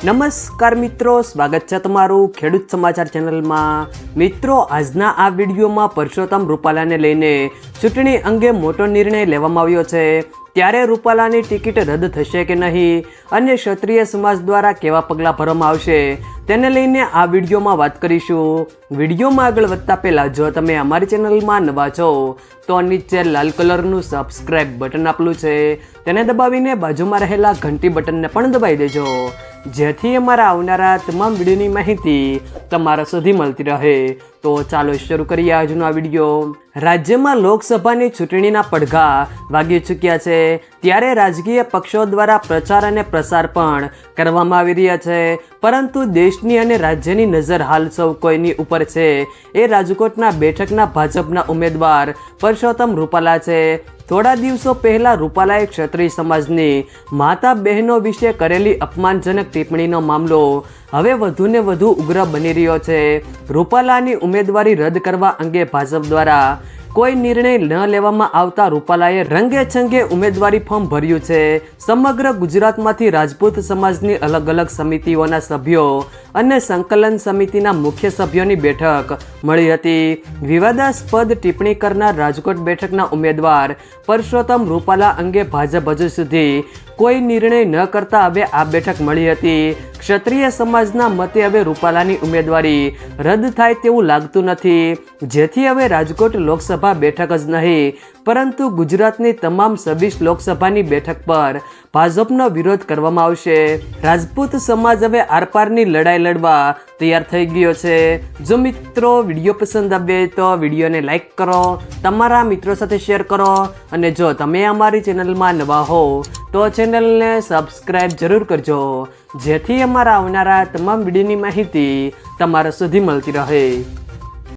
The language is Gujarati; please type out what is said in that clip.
નમસ્કાર મિત્રો, સ્વાગત છે તમારું ખેડૂત સમાચાર ચેનલમાં. મિત્રો, આજના આ વિડીયોમાં પરસોત્તમ રૂપાલાને લઈને ચૂંટણી અંગે મોટો નિર્ણય લેવામાં આવ્યો છે. ત્યારે રૂપાલાની ટિકિટ રદ થશે કે નહીં? અને ક્ષત્રિય સમાજ દ્વારા કેવા પગલાં ભરવામાં આવશે? તેને લઈને આ વિડીયોમાં વાત કરીશું. વિડીયોમાં આગળ વધતા પહેલાં, જો તમે અમારી ચેનલમાં નવા છો, તો નીચે લાલ કલરનું સબસ્ક્રાઇબ બટન આપેલું છે. તેને દબાવીને બાજુમાં રહેલા ઘંટી બટનને પણ દબાવી દેજો. જેથી અમારા આવનારા તમામ વિડીયોની માહિતી તમારા સુધી મળતી રહે. તો ચાલો શરૂ કરીએ આજનો આ વીડિયો. રાજ્યમાં લોકસભાની ચૂંટણીના પડઘા વાગી ચૂક્યા છે. ત્યારે રાજકીય પક્ષો દ્વારા પ્રચાર અને પ્રસાર પણ કરવામાં આવી રહ્યા છે. પરંતુ દેશની અને રાજ્યની નજર હાલ સૌ કોઈની ઉપર છે. એ રાજકોટના બેઠકના ભાજપના ઉમેદવાર પરસોત્તમ રૂપાલા છે. થોડા દિવસો પહેલા રૂપાલાએ ક્ષત્રિય સમાજની માતા બહેનો વિશે કરેલી અપમાનજનક ટિપ્પણીનો મામલો હવે વધુને વધુ ઉગ્ર બની રહ્યો છે. રૂપાલાની ઉમેદવારી રદ કરવા અંગે ભાજપ દ્વારા કોઈ નિર્ણય ન લેવામાં આવતા રૂપાલાએ રંગે છંગે ઉમેદવારી ફોર્મ ભર્યું છે. સમગ્ર ગુજરાતમાંથી રાજપૂત સમાજની અલગ અલગ સમિતિઓના સભ્યો અને સંકલન સમિતિના મુખ્ય સભ્યોની બેઠક મળી હતી. વિવાદાસ્પદ ટિપ્પણી કરનાર રાજકોટ બેઠકના ઉમેદવાર પરસોત્તમ રૂપાલા અંગે ભાજપ હજુ સુધી કોઈ નિર્ણય ન કરતા હવે આ બેઠક મળી હતી. ક્ષત્રિય સમાજના મતે હવે રૂપાલાની ઉમેદવારી રદ થાય તેવું લાગતું નથી. જેથી હવે રાજકોટ લોકસભા બેઠક જ નહીં. પરંતુ ગુજરાતની તમામ છવ્વીસ લોકસભાની બેઠક પર ભાજપનો વિરોધ કરવામાં આવશે. રાજપૂત સમાજ હવે આરપારની લડાઈ લડવા તૈયાર થઈ ગયો છે. જો મિત્રો વીડિયો પસંદ આવે તો વિડીયોને લાઈક કરો, તમારા મિત્રો સાથે શેર કરો અને જો તમે અમારી ચેનલમાં નવા હો, તો ચેનલને સબસ્ક્રાઈબ જરૂર કરજો. જેથી અમારા આવનારા તમામ વિડીયોની માહિતી તમારા સુધી મળતી રહે.